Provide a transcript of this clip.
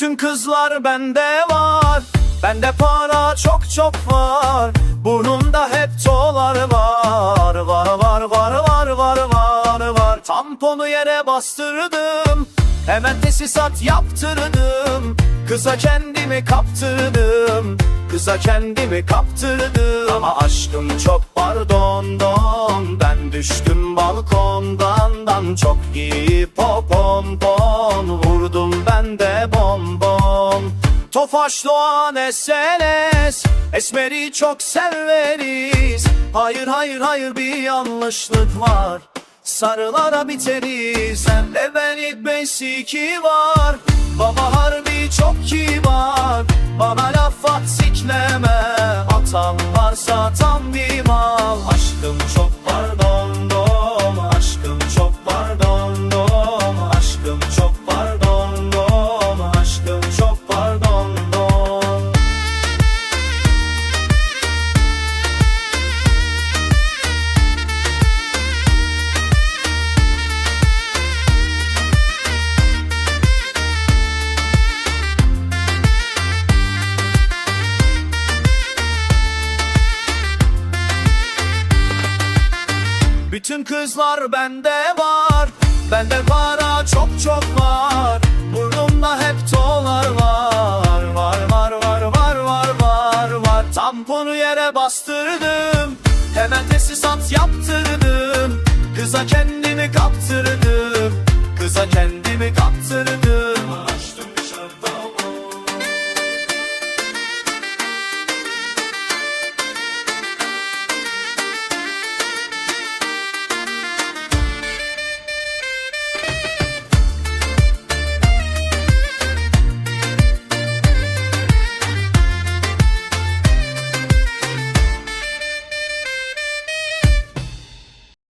kızlar bende var. Bende para çok çok var. Burnumda hep tolar var. Var var var var var var var. Tamponu yere bastırdım. Hemen tesisat yaptırdım. Kıza kendimi kaptırdım. Kıza kendimi kaptırdım. Ama aşkım çok pardon don Ben düştüm balkondan. Dan Çok iyi popon Tofaş Doğan SLS Esmeri çok severiz. Hayır hayır hayır bir yanlışlık var. Sarılara biteriz ilk besiki var. Baba harbi çok kibar Bana laf at sikleme. Atan varsa tam bir mal. Aşkım çok Bütün kızlar bende var. Bende para çok çok var. Burnumda hep tolar var. Var var var var var var var. Tamponu yere bastırdım. Hemen tesisat yaptırdım. Kıza kendi